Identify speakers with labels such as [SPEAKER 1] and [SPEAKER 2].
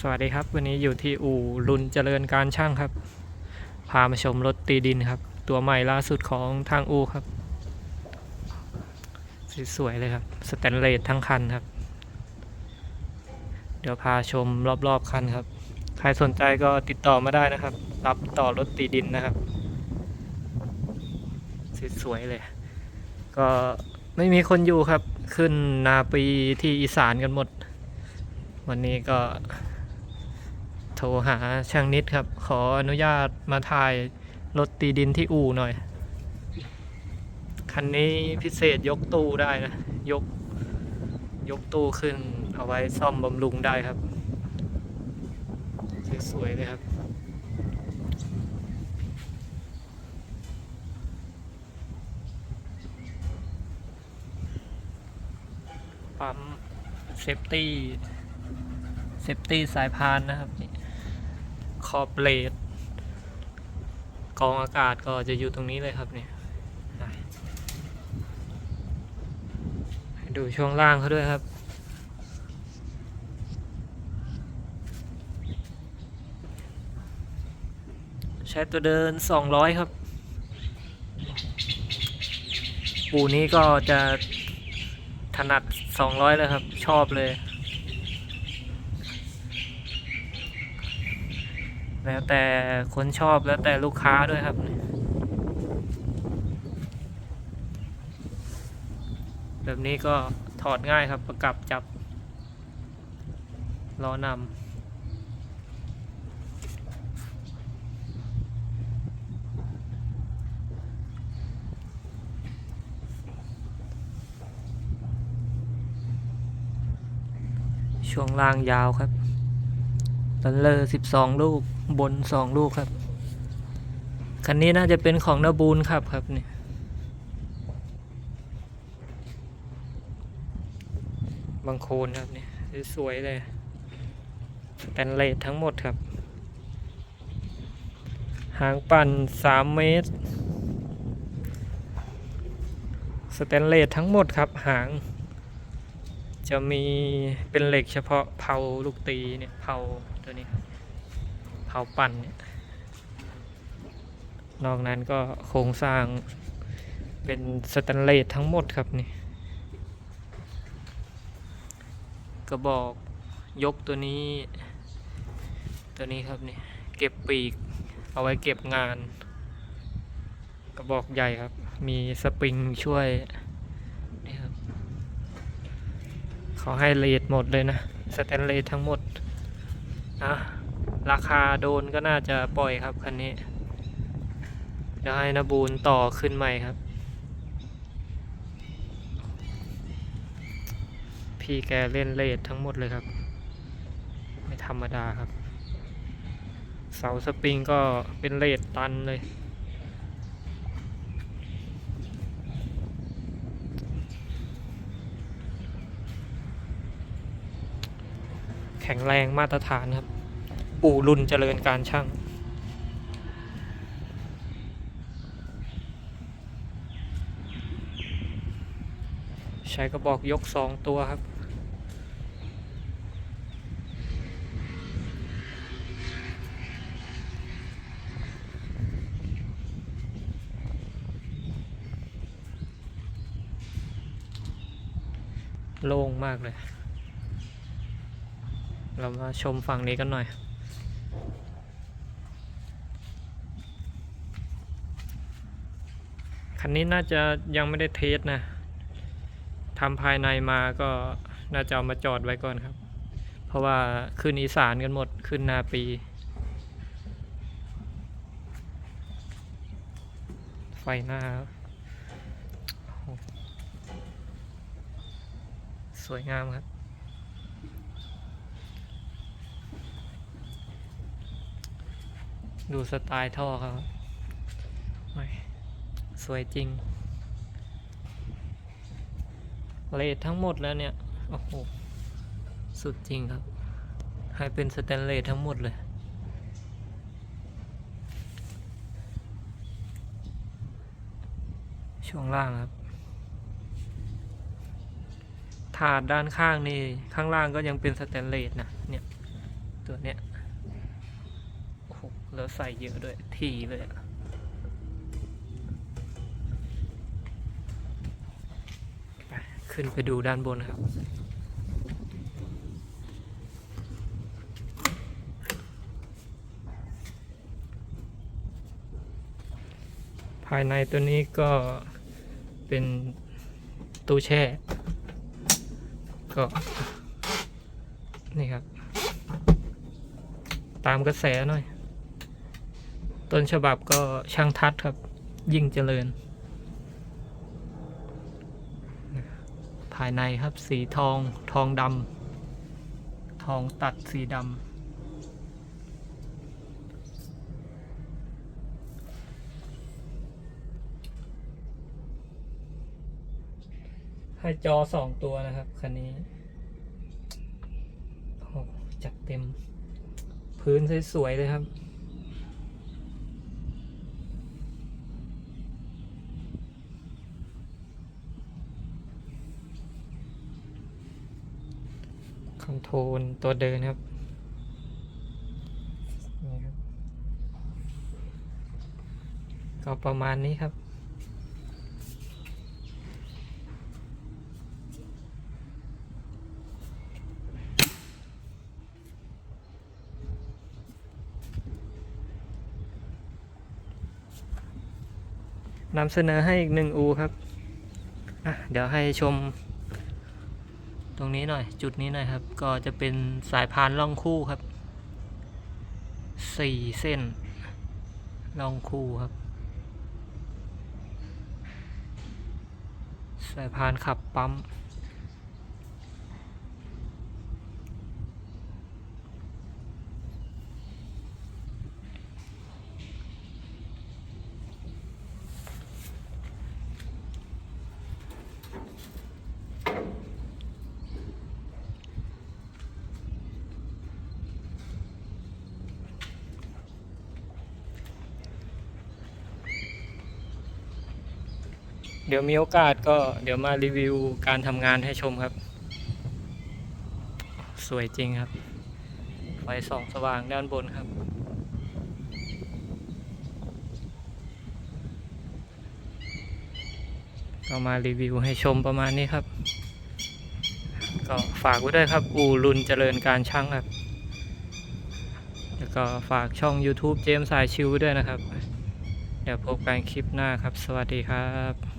[SPEAKER 1] สวัสดีครับวันนี้อยู่ที่อู่รุนเจริญการช่างครับ พามาชมรถตีดินครับ ตัวใหม่ล่าสุดของทางอู่ครับ สวยๆเลยครับสแตนเลสทั้งคันครับ เดี๋ยวพาชมรอบๆคันครับ ใครสนใจก็ติดต่อมาได้นะครับ รับต่อรถตีดินนะครับสวยๆเลย ก็ไม่มีคนอยู่ครับ ขึ้นนาปีที่อีสานกันหมด วันนี้ก็ โทรหาช่างนิดครับ ขออนุญาตมาถ่ายรถตีดินที่อู่หน่อย คันนี้พิเศษยกตู้ได้นะ ยก ยกตู้ขึ้นเอาไว้ซ่อมบำรุงได้ครับ สวยๆเลยครับปั๊มเซฟตี้เซฟตี้สายพานนะครับนี่ ขอบเลดกองอากาศก็จะอยู่ตรงนี้เลยครับเนี่ยดูช่วงล่างเขาด้วยครับ ใช้ตัวเดิน 200 ครับ ปูนี้ก็จะถนัด 200 เลยครับ ชอบเลย แล้วแต่คนชอบแล้วแต่ลูกค้าด้วยครับ แบบนี้ก็ถอดง่ายครับประกับจับล้อนำช่วงล่างยาวครับ ตันเลอร์สิบสองลูกบนสองลูกครับ คันนี้น่าจะเป็นของนาบูลครับครับนี่บางโคนครับนี่สวยเลยแตนเลสทั้งหมดครับ หางปั่นสามเมตร สแตนเลสทั้งหมดครับหาง จะมีเป็นเหล็กเฉพาะเผาลูกตีเนี่ยเผาตัวนี้เผาปั่นเนี่ยนอกนั้นก็โครงสร้างเป็นสแตนเลสทั้งหมดครับนี่กระบอกยกตัวนี้ ตัวนี้ครับนี่เก็บปีก เอาไว้เก็บงาน กระบอกใหญ่ครับ มีสปริงช่วยนี่ครับ เขาให้เลทหมดเลยนะสแตนเลสทั้งหมดนะราคาโดนก็น่าจะปล่อยครับคันนี้เดี๋ยวให้นาบูลต่อขึ้นใหม่ครับ พี่แกเล่นเลททั้งหมดเลยครับ ไม่ธรรมดาครับ เสาสปริงก็เป็นเลทตันเลย แข็งแรงมาตรฐานครับ อู่รุ่นเจริญการช่าง ใช้กระบอกยกสองตัวครับโล่งมากเลย เรามาชมฝั่งนี้กันหน่อย คันนี้น่าจะยังไม่ได้เทสนะทำภายในมาก็น่าจะเอามาจอดไว้ก่อนครับ เพราะว่าขึ้นอีสานกันหมดขึ้นนาปี ไฟหน้า สวยงามครับ ดูสไตล์ท่อเขาครับสวยจริง เลททั้งหมดแล้วเนี่ย โอ้โห สุดจริงครับ ให้เป็นสแตนเลสทั้งหมดเลยช่วงล่างครับ ถาดด้านข้างนี่ ข้างล่างก็ยังเป็นสแตนเลสนะ เนี่ย ตัวเนี้ย แล้วใส่เยอะด้วย ทีเลยอะขึ้นไปดูด้านบนครับ ภายในตัวนี้ก็เป็นตู้แช่ ก็ นี่ครับ ตามกระแสหน่อย ต้นฉบับก็ช่างทัดครับ ยิ่งเจริญ ภายในครับสีทองทองดำทองตัดสีดำให้จอสองตัวนะครับ คันนี้จัดเต็ม พื้นสวยๆเลยครับ คอนโทรลตัวเดินครับนี่ครับ ก็ประมาณนี้ครับนำเสนอให้อีกหนึ่งอูครับอะเดี๋ยวให้ชม ตรงนี้หน่อยจุดนี้หน่อยครับ ก็จะเป็นสายพานล่องคู่ครับสี่เส้นล่องคู่ครับ สายพานขับปั๊ม เดี๋ยวมีโอกาสก็เดี๋ยวมารีวิวการทำงานให้ชมครับ สวยจริงครับ ไฟส่องสว่างด้านบนครับ ก็มารีวิวให้ชมประมาณนี้ครับ ก็ฝากไว้ด้วยครับ อูรุนเจริญการช่างครับ แล้วก็ฝากช่อง YouTube เจมส์สายชิวไว้ด้วยนะครับ เดี๋ยวพบกันคลิปหน้าครับ สวัสดีครับ